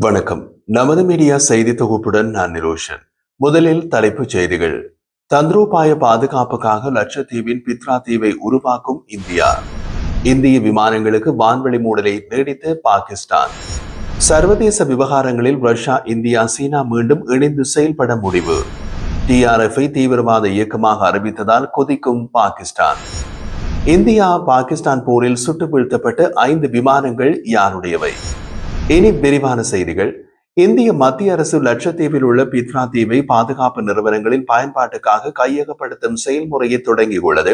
வணக்கம். நமது மீடியா செய்தி தொகுப்புடன் நான் நிரோஷன். முதலில் தலைப்புச் செய்திகள். தந்திரோபாய பாதுகாப்புக்காக லட்சத்தீவின் பித்ரா தீவை உருவாக்கும் இந்தியா. இந்திய விமானங்களுக்கு வான்வெளி மூடலை நீடித்த பாகிஸ்தான். சர்வதேச விவகாரங்களில் ரஷ்யா இந்தியா சீனா மீண்டும் இணைந்து செயல்பட முடிவு. டிஆர்எஃப்ஐ தீவிரவாத இயக்கமாக அறிவித்ததால் கொதிக்கும் பாகிஸ்தான். இந்தியா பாகிஸ்தான் போரில் சுட்டு வீழ்த்தப்பட்ட ஐந்து விமானங்கள் யாருடையவை? இனி விரிவான செய்திகள். இந்திய மத்திய அரசு லட்சத்தீவில் உள்ள பித்ரா தீவை பாதுகாப்பு நிறுவனங்களின் பயன்பாட்டுக்காக கையகப்படுத்தும் செயல்முறையை தொடங்கியுள்ளது.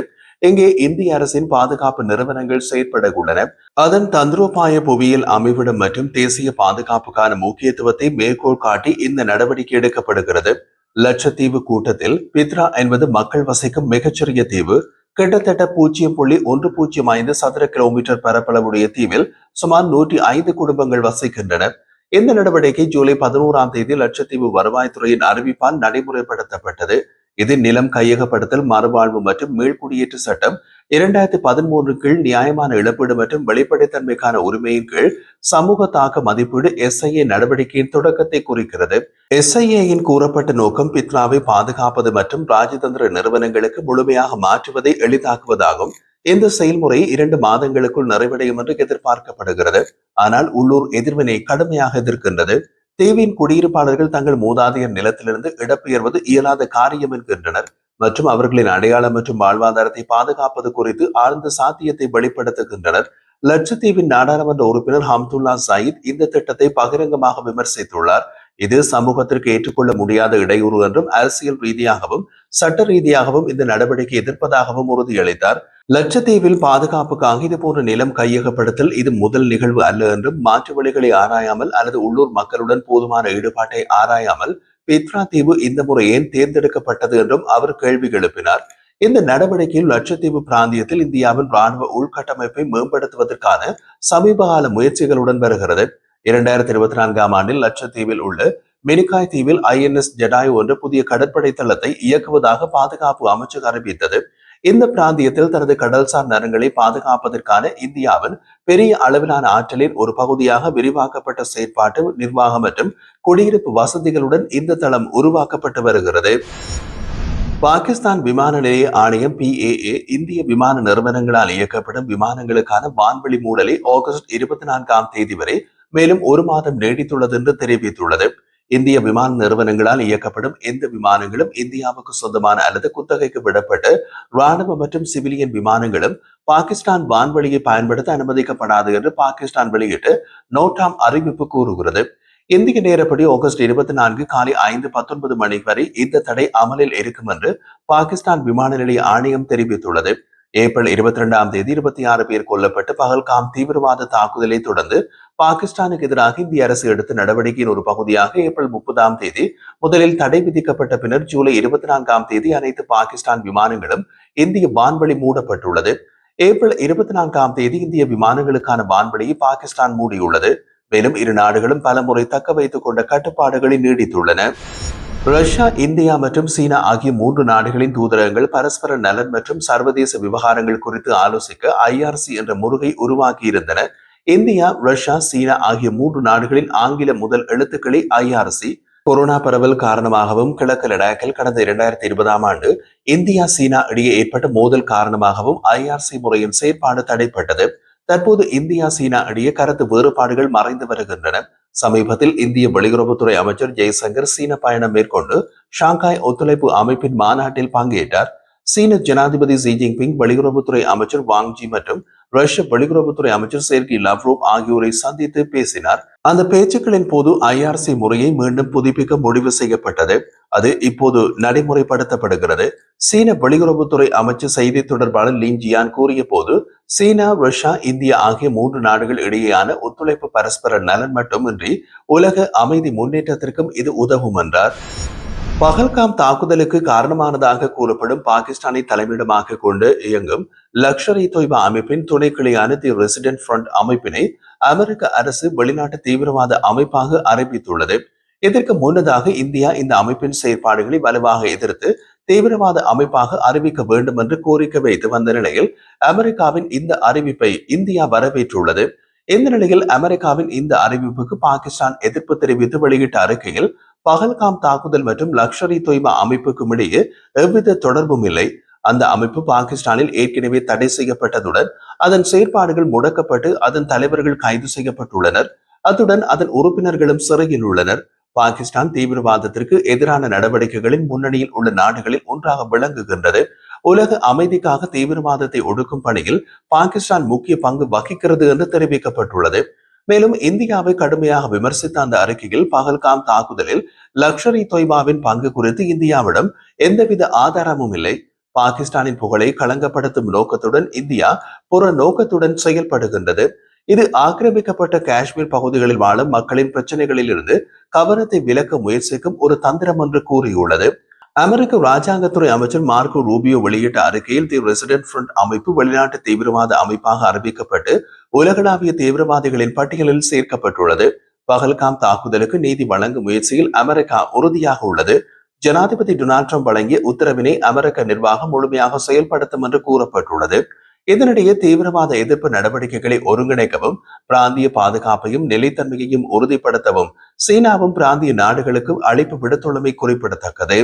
இங்கே இந்திய அரசின் பாதுகாப்பு நிறுவனங்கள் செயற்பட உள்ளன அதன் தந்திரோபாய புவியியல் அமைவிடம் மற்றும் தேசிய பாதுகாப்புக்கான முக்கியத்துவத்தை மேற்கோள் காட்டி இந்த நடவடிக்கை எடுக்கப்படுகிறது. லட்சத்தீவு கூட்டத்தில் பித்ரா என்பது மக்கள் வசிக்கும் மிகச்சிறிய தீவு. கிட்டத்தட்ட பூஜ்ஜியம் புள்ளி ஒன்று பூஜ்ஜியம் ஐந்து சதுர கிலோமீட்டர் பரப்பளவுடைய தீவில் சுமார் நூற்றி ஐந்து குடும்பங்கள் வசிக்கின்றன இந்த நடவடிக்கை ஜூலை பதினோராம் தேதி லட்சத்தீவு வருவாய்த்துறையின் அறிவிப்பால் நடைமுறைப்படுத்தப்பட்டது. இது நிலம் கையகப்படுத்தல் மறுவாழ்வு மற்றும் மீள்குடியேற்ற சட்டம் இரண்டாயிரத்தி பதிமூன்று கீழ் நியாயமான இழப்பீடு மற்றும் வெளிப்படைத்தன்மைக்கான உரிமையின் கீழ் சமூக தாக்க மதிப்பீடு எஸ்ஐஏ நடவடிக்கையின் தொடக்கத்தை குறிக்கிறது. எஸ்ஐஏயின் கூறப்பட்ட நோக்கம் பித்ராவை பாதுகாப்பது மற்றும் ராஜதந்திர நிறுவனங்களுக்கு முழுமையாக மாற்றுவதை எளிதாக்குவதாகும். இந்த செயல்முறை இரண்டு மாதங்களுக்குள் நிறைவடையும் என்று எதிர்பார்க்கப்படுகிறது. ஆனால் உள்ளூர் எதிர்வினை கடுமையாக எதிர்க்கின்றது. தீவின் குடியிருப்பாளர்கள் தங்கள் மூதாதையர் நிலத்திலிருந்து இடப்பெயர்வது இயலாத காரியம் என்கின்றனர். மற்றும் அவர்களின் அடையாளம் மற்றும் வாழ்வாதாரத்தை பாதுகாப்பது குறித்து ஆழ்ந்த சாத்தியத்தை வெளிப்படுத்துகின்றனர். லட்சத்தீவின் நாடாளுமன்ற உறுப்பினர் ஹம்துல்லா சயீத் இந்த திட்டத்தை பகிரங்கமாக விமர்சித்துள்ளார். இது சமூகத்திற்கு ஏற்றுக்கொள்ள முடியாத இடையூறு என்றும் அரசியல் ரீதியாகவும் சட்ட ரீதியாகவும் இந்த நடவடிக்கை எதிர்ப்பதாகவும் உறுதியளித்தார். லட்சத்தீவில் பாதுகாப்புக்காக இது போன்ற நிலம் கையகப்படுத்தல் இது முதல் நிகழ்வு அல்ல என்றும் மாற்று வழிகளை ஆராயாமல் அல்லது உள்ளூர் மக்களுடன் போதுமான ஈடுபாட்டை ஆராயாமல் பித்ரா தீவு இந்த முறை ஏன் தேர்ந்தெடுக்கப்பட்டது என்றும் அவர் கேள்வி எழுப்பினார். இந்த நடவடிக்கையில் லட்சத்தீவு பிராந்தியத்தில் இந்தியாவின் ராணுவ உள்கட்டமைப்பை மேம்படுத்துவதற்கான சமீபகால முயற்சிகளுடன் வருகிறது. இரண்டாயிரத்தி இருபத்தி நான்காம் ஆண்டில் லட்சத்தீவில் உள்ள மினிகாய் தீவில் ஐஎன்எஸ் ஜெடாய் ஒன்று புதிய கடற்படை தளத்தை இயக்குவதாக பாதுகாப்பு அமைச்சர் அறிவித்தது. இந்த பிராந்தியத்தில் தனது கடல்சார் நரங்களை பாதுகாப்பதற்கான இந்தியாவின் பெரிய அளவிலான ஆற்றலின் ஒரு பகுதியாக விரிவாக்கப்பட்ட செயற்பாட்டு நிர்வாகம் மற்றும் குடியிருப்பு வசதிகளுடன் இந்த தளம் உருவாக்கப்பட்டு வருகிறது. பாகிஸ்தான் விமான நிலைய ஆணையம் பிஏஏ இந்திய விமான நிறுவனங்களால் இயக்கப்படும் விமானங்களுக்கான வான்வெளி மூடலை ஆகஸ்ட் இருபத்தி நான்காம் தேதி வரை மேலும் ஒரு மாதம் நீடித்துள்ளது என்று தெரிவித்துள்ளது. இந்திய விமான நிறுவனங்களால் இயக்கப்படும் எந்த விமானங்களும் இந்தியாவுக்கு சொந்தமான அல்லது குத்தகைக்கு விடப்பட்டு ராணுவ மற்றும் சிவிலியன் விமானங்களும் பாகிஸ்தான் வான்வழியை பயன்படுத்த அனுமதிக்கப்படாது என்று பாகிஸ்தான் வெளியிட்டு நோட்டாம் அறிவிப்பு கூறுகிறது. இந்திய நேரப்படி ஆகஸ்ட் இருபத்தி நான்கு காலை ஐந்து பத்தொன்பது மணி வரை இந்த தடை அமலில் இருக்கும் என்று பாகிஸ்தான் விமான நிலைய ஆணையம் தெரிவித்துள்ளது. ஏப்ரல் இருபத்தி ரெண்டாம் தேதி இருபத்தி ஆறு பேர் கொல்லப்பட்டு பகல்காம் தீவிரவாத தாக்குதலை தொடர்ந்து பாகிஸ்தானுக்கு எதிராக இந்திய அரசு எடுத்த நடவடிக்கையின் ஒரு பகுதியாக ஏப்ரல் முப்பதாம் தேதி முதலில் தடை விதிக்கப்பட்ட பின்னர் ஜூலை இருபத்தி நான்காம் தேதி அனைத்து பாகிஸ்தான் விமானங்களும் இந்திய வான்வழி மூடப்பட்டுள்ளது. ஏப்ரல் இருபத்தி நான்காம் தேதி இந்திய விமானங்களுக்கான வான்வழியை பாகிஸ்தான் மூடியுள்ளது. மேலும் இரு நாடுகளும் பலமுறை தக்க வைத்துக் கொண்ட கட்டுப்பாடுகளை நீடித்துள்ளன. ரஷ்யா இந்தியா மற்றும் சீனா ஆகிய மூன்று நாடுகளின் தூதரகங்கள் பரஸ்பர நலன் மற்றும் சர்வதேச விவகாரங்கள் குறித்து ஆலோசிக்க ஐஆர்சி என்ற முருகை உருவாக்கியிருந்தன. இந்தியா ரஷ்யா சீனா ஆகிய மூன்று நாடுகளின் ஆங்கில முதல் எழுத்துக்களை ஐஆர்சி கொரோனா பரவல் காரணமாகவும் கிழக்கு லடாக்கில் கடந்த இரண்டாயிரத்தி இருபதாம் ஆண்டு இந்தியா சீனா இடையே ஏற்பட்ட மோதல் காரணமாகவும் ஐஆர்சி முறையின் செயற்பாடு தடைப்பட்டது. தற்போது இந்தியா சீனா இடையே கருத்து வேறுபாடுகள் மறைந்து வருகின்றன. சமீபத்தில் இந்திய வெளியுறவுத்துறை அமைச்சர் ஜெய்சங்கர் சீன பயணம் மேற்கொண்டு ஷாங்காய் ஒத்துழைப்பு அமைப்பின் மாநாட்டில் பங்கேற்றார். சீன ஜனாதிபதி ஜி ஜின்பிங் வெளியுறவுத்துறை அமைச்சர் வாங்ஜி மற்றும் ரஷ்ய வெளியுறவுத்துறை அமைச்சர் சேர்கி லவ்ரோவ் ஆகியோரை சந்தித்து பேசினார். அந்த பேச்சுக்களின் போது ஐஆர்சி முறையை மீண்டும் புதுப்பிக்க முடிவு செய்யப்பட்டது. அது இப்போது நடைமுறைப்படுத்தப்படுகிறது. சீன வெளியுறவுத்துறை அமைச்சர் செய்தி தொடர்பாளர் லின் ஜியான் கூறிய போது சீனா ரஷ்யா இந்தியா ஆகிய மூன்று நாடுகள் இடையேயான ஒத்துழைப்பு பரஸ்பர நலன் மட்டுமின்றி உலக அமைதி முன்னேற்றத்திற்கும் இது உதவும் என்றார். பகல்காம் தாக்குதலுக்கு காரணமானதாக கூறப்படும் பாகிஸ்தானை தலைமையிடமாக கொண்டு இயங்கும் லக்ஷர் இ தொய்பா அமைப்பின் துணை கிளையான தி ரெசிடென்ட் ஃப்ரண்ட் அமைப்பினை அமெரிக்க அரசு வெளிநாட்டு தீவிரவாத அமைப்பாக அறிவித்துள்ளது. இதற்கு முன்னதாக இந்தியா இந்த அமைப்பின் செயற்பாடுகளை வலுவாக எதிர்த்து தீவிரவாத அமைப்பாக அறிவிக்க வேண்டும் என்று கோரிக்கை வைத்து வந்த நிலையில் அமெரிக்காவின் இந்த அறிவிப்பை இந்தியா வரவேற்றுள்ளது. இந்த நிலையில் அமெரிக்காவின் இந்த அறிவிப்புக்கு பாகிஸ்தான் எதிர்ப்பு தெரிவித்து வெளியிட்ட அறிக்கையில் பகல்காம் தாக்குதல் மற்றும் லக்ஷரி தொய்மா அமைப்புக்கும் இடையே எவ்வித தொடர்பும் இல்லை. அந்த அமைப்பு பாகிஸ்தானில் ஏற்கனவே தடை செய்யப்பட்டதுடன் அதன் செயற்பாடுகள் முடக்கப்பட்டு அதன் தலைவர்கள் கைது செய்யப்பட்டுள்ளனர். அத்துடன் அதன் உறுப்பினர்களும் சிறையில் உள்ளனர். பாகிஸ்தான் தீவிரவாதத்திற்கு எதிரான நடவடிக்கைகளின் முன்னணியில் உள்ள நாடுகளில் ஒன்றாக விளங்குகின்றது. உலக அமைதிக்காக தீவிரவாதத்தை ஒடுக்கும் பணியில் பாகிஸ்தான் முக்கிய பங்கு வகிக்கிறது என்று தெரிவிக்கப்பட்டுள்ளது. மேலும் இந்தியாவை கடுமையாக விமர்சித்த அந்த அறிக்கையில் பகல்காம் தாக்குதலில் லக்ஷரி தொய்பாவின் பங்கு குறித்து இந்தியாவிடம் எந்தவித ஆதாரமும் இல்லை. பாகிஸ்தானின் புகழை களங்கப்படுத்தும் நோக்கத்துடன் இந்தியா புற நோக்கத்துடன் செயல்படுகின்றது. இது ஆக்கிரமிக்கப்பட்ட காஷ்மீர் பகுதிகளில் வாழும் மக்களின் பிரச்சனைகளில் இருந்து கவனத்தை விலக்க முயற்சிக்கும் ஒரு தந்திரம் என்று கூறியுள்ளது. அமெரிக்க ராஜாங்கத்துறை அமைச்சர் மார்க்கோ ரூபியோ வெளியிட்ட அறிக்கையில் தி ரெசிடென்ட் ஃப்ரண்ட் அமைப்பு வெளிநாட்டு தீவிரவாத அமைப்பாக அறிவிக்கப்பட்டு உலகளாவிய தீவிரவாதிகளின் பட்டியலில் சேர்க்கப்பட்டுள்ளது. பகல்காம் தாக்குதலுக்கு நீதி வழங்கும் முயற்சியில் அமெரிக்கா உறுதியாக உள்ளது. ஜனாதிபதி டொனால்ட் ட்ரம்ப் வழங்கிய உத்தரவினை அமெரிக்க நிர்வாகம் முழுமையாக செயல்படுத்தும் என்று கூறப்பட்டுள்ளது. இதனிடையே தீவிரவாத எதிர்ப்பு நடவடிக்கைகளை ஒருங்கிணைக்கவும் பிராந்திய பாதுகாப்பையும் நிலைத்தன்மையையும் உறுதிப்படுத்தவும் சீனாவும் பிராந்திய நாடுகளுக்கு அழைப்பு விடுத்துள்ளமை குறிப்பிடத்தக்கது.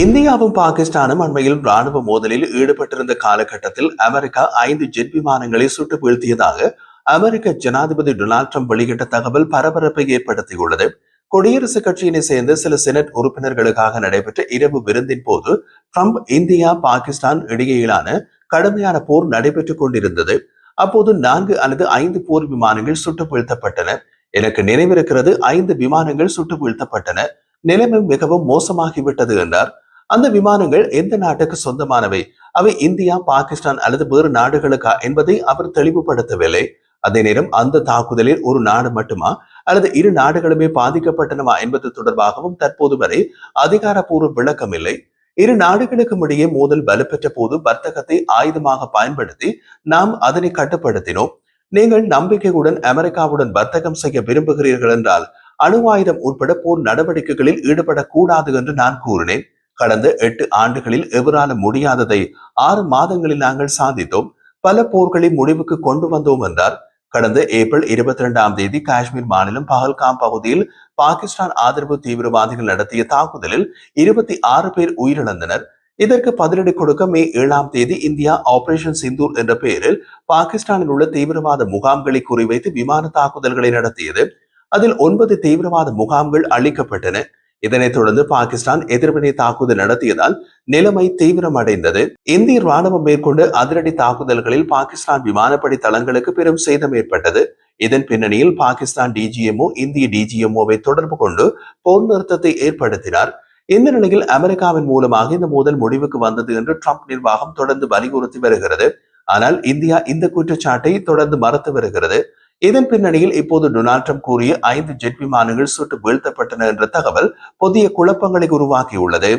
இந்தியாவும் பாகிஸ்தானும் அண்மையில் ராணுவ மோதலில் ஈடுபட்டிருந்த காலகட்டத்தில் அமெரிக்கா ஐந்து ஜெட் விமானங்களை சுட்டு வீழ்த்தியதாக அமெரிக்க ஜனாதிபதி டொனால்ட் ட்ரம்ப் வெளியிட்ட தகவல் பரபரப்பை ஏற்படுத்தியுள்ளது. குடியரசுக் கட்சியினை சேர்ந்த சில செனட் உறுப்பினர்களுக்காக நடைபெற்ற இரவு விருந்தின் போது ட்ரம்ப் இந்தியா பாகிஸ்தான் இடையேயான கடுமையான போர் நடைபெற்றுக் கொண்டிருந்தது. அப்போது நான்கு அல்லது ஐந்து போர் விமானங்கள் சுட்டு வீழ்த்தப்பட்டன. எனக்கு நினைவிருக்கிறது ஐந்து விமானங்கள் சுட்டு வீழ்த்தப்பட்டன. நிலைமை மிகவும் மோசமாகிவிட்டது என்றார். அந்த விமானங்கள் எந்த நாட்டுக்கு சொந்தமானவை? அவை இந்தியா பாகிஸ்தான் அல்லது வேறு நாடுகளுக்கா என்பதை அவர் தெளிவுபடுத்தவில்லை. அதே நேரம் அந்த தாக்குதலில் ஒரு நாடு மட்டுமா? அல்லது இரு நாடுகளுமே பாதிக்கப்பட்டனவா என்பது தொடர்பாகவும் தற்போது வரை அதிகாரப்பூர்வ விளக்கம் இல்லை இரு நாடுகளுக்கும் இடையே மோதல் வலுப்பெற்ற போது வர்த்தகத்தை ஆயுதமாக பயன்படுத்தி நாம் அதனை கட்டுப்படுத்தினோம். நீங்கள் நம்பிக்கையுடன் அமெரிக்காவுடன் வர்த்தகம் செய்ய விரும்புகிறீர்கள் என்றால் அணு ஆயுதம் உட்பட போர் நடவடிக்கைகளில் ஈடுபடக்கூடாது என்று நான் கூறினேன். கடந்த எட்டு ஆண்டுகளில் எவரால முடியாததை ஆறு மாதங்களில் நாங்கள் சாதித்தோம். பல போர்களை முடிவுக்கு கொண்டு வந்தோம் என்றார். கடந்த ஏப்ரல் இருபத்தி இரண்டாம் தேதி காஷ்மீர் மாநிலம் பஹல்காம் பகுதியில் பாகிஸ்தான் ஆதரவு தீவிரவாதிகள் நடத்திய தாக்குதலில் இருபத்தி ஆறு பேர் உயிரிழந்தனர். இதற்கு பதிலடி கொடுக்க மே ஏழாம் தேதி இந்தியா ஆபரேஷன் சிந்தூர் என்ற பெயரில் பாகிஸ்தானில் உள்ள தீவிரவாத முகாம்களை குறிவைத்து விமான தாக்குதல்களை நடத்தியது. அதில் ஒன்பது தீவிரவாத முகாம்கள் அளிக்கப்பட்டன இதனைத் தொடர்ந்து பாகிஸ்தான் எதிர்வினை தாக்குதல் நடத்தியதால் நிலைமை தீவிரமடைந்தது. இந்திய ராணுவம் மேற்கொண்டு அதிரடி தாக்குதல்களில் பாகிஸ்தான் விமானப்படை தளங்களுக்கு பெரும் சேதம் ஏற்பட்டது. இதன் பின்னணியில் பாகிஸ்தான் டிஜிஎம்ஓ இந்திய டிஜிஎம்ஓவை தொடர்பு கொண்டு போர் நிறுத்தத்தை ஏற்படுத்தினார். இந்த நிலையில் அமெரிக்காவின் மூலமாக இந்த மோதல் முடிவுக்கு வந்தது என்று ட்ரம்ப் நிர்வாகம் தொடர்ந்து வலியுறுத்தி வருகிறது. ஆனால் இந்தியா இந்த குற்றச்சாட்டை தொடர்ந்து மறுத்து வருகிறது. இதன் பின்னணியில் இப்போது டொனால்ட் ட்ரம்ப் கூறிய ஐந்து ஜெட் விமானங்கள் சுட்டு வீழ்த்தப்பட்டன என்ற தகவல் புதிய குழப்பங்களை உருவாக்கியுள்ளது.